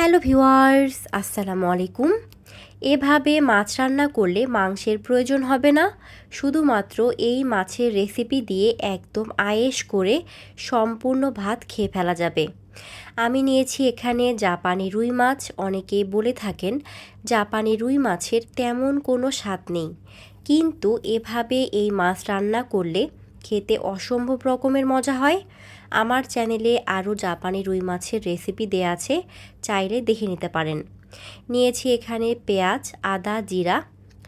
Hello viewers, আসসালামু আলাইকুম। এভাবে মাছ রান্না করলে মাংসের প্রয়োজন হবে না। শুধুমাত্র এই মাছের রেসিপি দিয়ে একদম আয়েশ করে সম্পূর্ণ ভাত খেয়ে ফেলা যাবে। আমি নিয়েছি এখানে জাপানি রুই মাছ। অনেকেই বলে থাকেন, জাপানি রুই মাছের তেমন কোনো স্বাদ নেই। কিন্তু এভাবে এই মাছ রান্না করলে খেতে অসম্ভব রকমের মজা হয়। আমার চ্যানেলে আরও জাপানি রুই মাছের রেসিপি দেয়া আছে, চাইলে দেখে নিতে পারেন। নিয়েছি এখানে পেঁয়াজ, আদা, জিরা,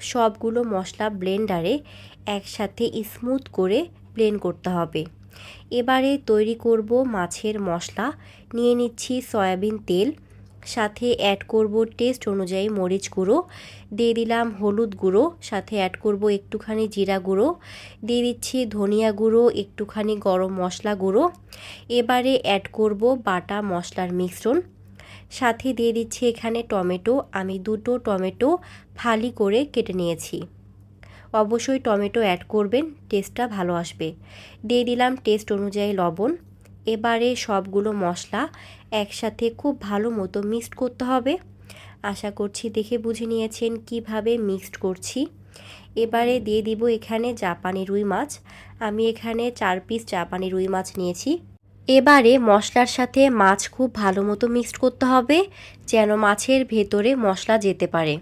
সবগুলো মশলা ব্লেন্ডারে একসাথে স্মুথ করে ব্লেন্ড করতে হবে। এবারে তৈরি করব মাছের মশলা, নিয়ে নিচ্ছি সয়াবিন তেল সাথে অ্যাড করব টেস্ট অনুযায়ী মরিচ গুঁড়ো, দিয়ে দিলাম হলুদ গুঁড়ো, সাথে অ্যাড করব একটুখানি জিরা গুঁড়ো, দিয়ে দিচ্ছি ধনিয়া গুঁড়ো, একটুখানি গরম মশলা গুঁড়ো। এবারে অ্যাড করব বাটা মশলার মিশ্রণ। সাথে দিয়ে দিচ্ছি এখানে টমেটো, আমি দুটো টমেটো ফালি করে কেটে নিয়েছি। অবশ্যই টমেটো অ্যাড করবেন টেস্টটা ভালো আসবে। দিয়ে দিলাম টেস্ট অনুযায়ী লবণ। এবারে সবগুলো মশলা একসাথে খুব ভালো মতো মিক্সড করতে হবে। আশা করছি দেখে বুঝে নিয়েছেন কীভাবে মিক্সড করছি। এবারে দিয়ে দিব এখানে জাপানি রুই মাছ। আমি এখানে চার পিস জাপানি রুই মাছ নিয়েছি। এবারে মশলার সাথে মাছ খুব ভালো মতো মিক্সড করতে হবে, যেন মাছের ভেতরে মশলা যেতে পারে।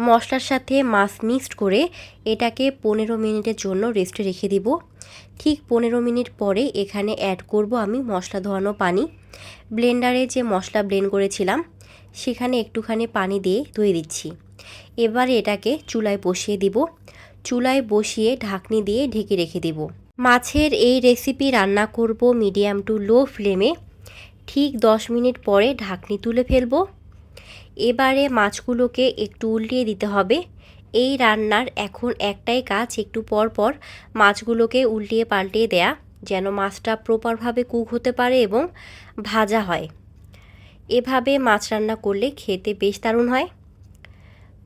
মশলার সাথে মাছ মিক্সড করে এটাকে পনেরো মিনিটের জন্য রেস্টে রেখে দিব। ঠিক পনেরো মিনিট পরে এখানে অ্যাড করব আমি মশলা ধোয়ানো পানি। ব্লেন্ডারে যে মশলা ব্লেন্ড করেছিলাম, সেখানে একটুখানি পানি দিয়ে ধুয়ে দিচ্ছি। এবারে এটাকে চুলায় বসিয়ে দিব। চুলায় বসিয়ে ঢাকনি দিয়ে ঢেকে রেখে দিব। মাছের এই রেসিপি রান্না করব মিডিয়াম টু লো ফ্লেমে ঠিক দশ মিনিট পরে ঢাকনি তুলে ফেলব। এবারে মাছগুলোকে একটু উল্টিয়ে দিতে হবে। এই রান্নার এখন একটাই কাজ, একটু পর পর মাছগুলোকে উল্টিয়ে পাল্টিয়ে দেয়া, যেন মাছটা প্রপারভাবে কুক হতে পারে এবং ভাজা হয়। এভাবে মাছ রান্না করলে খেতে বেশ দারুণ হয়।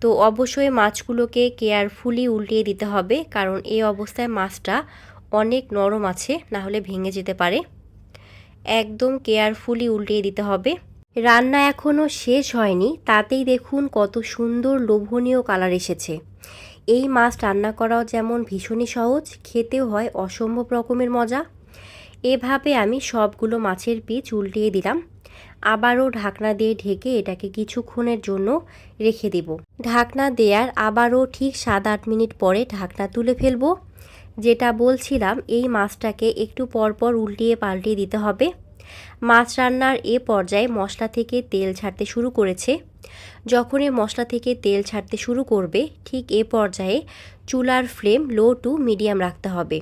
তো অবশ্যই মাছগুলোকে কেয়ারফুলি উল্টিয়ে দিতে হবে, কারণ এই অবস্থায় মাছটা অনেক নরম আছে না হলে ভেঙে যেতে পারে। একদম কেয়ারফুলি উল্টিয়ে দিতে হবে। রান্না এখনও শেষ হয়নি, তাতেই দেখুন কত সুন্দর লোভনীয় কালার এসেছে। এই মাছ রান্না করাও যেমন ভীষণই সহজ, খেতেও হয় অসম্ভব রকমের মজা। এভাবে আমি সবগুলো মাছের পিচ উল্টিয়ে দিলাম। আবারও ঢাকনা দিয়ে ঢেকে এটাকে কিছুক্ষণের জন্য রেখে দেব। ঢাকনা দেওয়ার আবারও ঠিক সাত আট মিনিট পরে ঢাকনা তুলে ফেলব। যেটা বলছিলাম, এই মাছটাকে একটু পরপর উল্টিয়ে পাল্টিয়ে দিতে হবে। মাছ রান্নার এ পর্যায়ে মশলা থেকে তেল ছাড়তে শুরু করেছে। যখনই মশলা থেকে তেল ছাড়তে শুরু করবে, ঠিক এ পর্যায়ে চুলার ফ্লেম লো টু মিডিয়াম রাখতে হবে।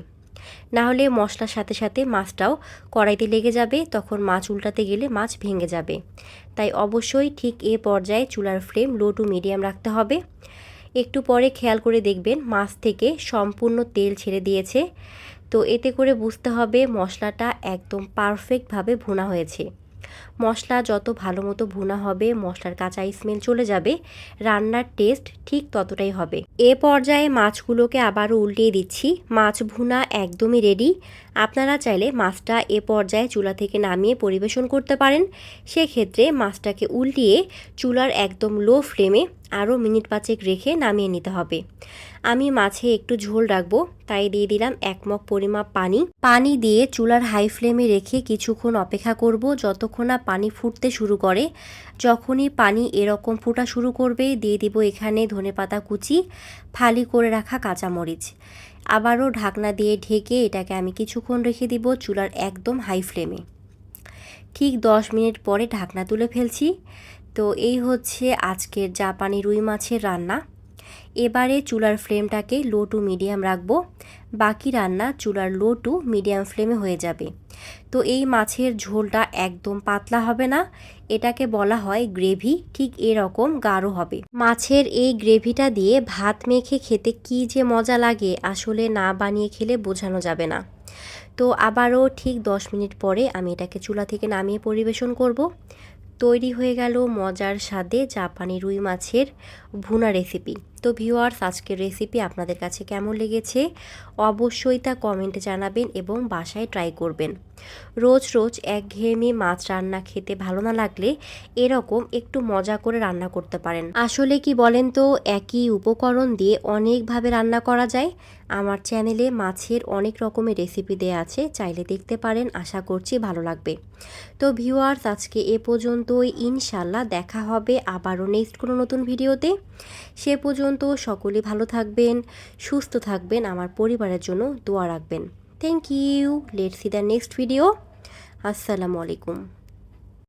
না হলে মশলার সাথে সাথে মাছটাও কড়াইতে লেগে যাবে, তখন মাছ উল্টাতে গেলে মাছ ভেঙে যাবে। তাই অবশ্যই ঠিক এ পর্যায়ে চুলার ফ্লেম লো টু মিডিয়াম রাখতে হবে। একটু পরে খেয়াল করে দেখবেন মাছ থেকে সম্পূর্ণ তেল ছেড়ে দিয়েছে। তো এতে করে বুঝতে হবে মশলাটা একদম পারফেক্টভাবে ভুনা হয়েছে। মশলা যত ভালো মতো ভুনা হবে, মশলার কাঁচা স্মেল চলে যাবে, রান্নার টেস্ট ঠিক ততটাই হবে। এ পর্যায়ে মাছগুলোকে আবারও উল্টিয়ে দিচ্ছি। মাছ ভুনা একদমই রেডি আপনারা চাইলে মাছটা এ পর্যায়ে চুলা থেকে নামিয়ে পরিবেশন করতে পারেন। সেক্ষেত্রে মাছটাকে উল্টিয়ে চুলার একদম লো ফ্লেমে আরও মিনিট পাঁচেক রেখে নামিয়ে নিতে হবে। আমি মাছে একটু ঝোল রাখব, তাই দিয়ে দিলাম এক মগ পরিমাপ পানি। পানি দিয়ে চুলার হাই ফ্লেমে রেখে কিছুক্ষণ অপেক্ষা করব যতক্ষণ না পানি ফুটতে শুরু করে। যখনই পানি এরকম ফোটা শুরু করবে, দিয়ে দিব এখানে ধনেপাতা কুচি, ফালি করে রাখা কাঁচামরিচ। আবারও ঢাকনা দিয়ে ঢেকে এটাকে আমি কিছুক্ষণ রেখে দিব চুলার একদম হাই ফ্লেমে। ঠিক দশ মিনিট পরে ঢাকনা তুলে ফেলছি। তো এই হচ্ছে আজকের জাপানি রুই মাছের রান্না। এবারে চুলার ফ্লেমটাকে লো টু মিডিয়াম রাখব। বাকি রান্না চুলার লো টু মিডিয়াম ফ্লেমে হয়ে যাবে। তো এই মাছের ঝোলটা একদম পাতলা হবে না। এটাকে বলা হয় গ্রেভি, ঠিক এরকম গাঢ় হবে। মাছের এই গ্রেভিটা দিয়ে ভাত মেখে খেতে কি যে মজা লাগে আসলে না বানিয়ে খেলে বোঝানো যাবে না। তো আবারও ঠিক দশ মিনিট পরে আমি এটাকে চুলা থেকে নামিয়ে পরিবেশন করব। তৈরি হয়ে গেল মজার স্বাদে জাপানি রুই মাছের ভুনা রেসিপি তো ভিউয়ার্স আজকের রেসিপি আপনাদের কাছে কেমন লেগেছে? অবশ্যই তা কমেন্টে জানাবেন এবং বাসায় ট্রাই করবেন। রোজ রোজ একঘেয়েমি মাছ রান্না খেতে ভালো না লাগলে এরকম একটু মজা করে রান্না করতে পারেন। আসলে কি বলেন তো, একই উপকরণ দিয়ে অনেকভাবে রান্না করা যায়। আমার চ্যানেলে মাছের অনেক রকমের রেসিপি দেওয়া আছে, চাইলে দেখতে পারেন, আশা করছি ভালো লাগবে। তো ভিউয়ার্স আজকে এ পর্যন্তই। ইনশাল্লাহ দেখা হবে আবারও নেক্সট কোনো নতুন ভিডিওতে সে পর্যন্ত সকলে ভালো থাকবেন, সুস্থ থাকবেন, আমার পরিবারের জন্য দোয়া রাখবেন। Thank you let see the next video আসসালামু আলাইকুম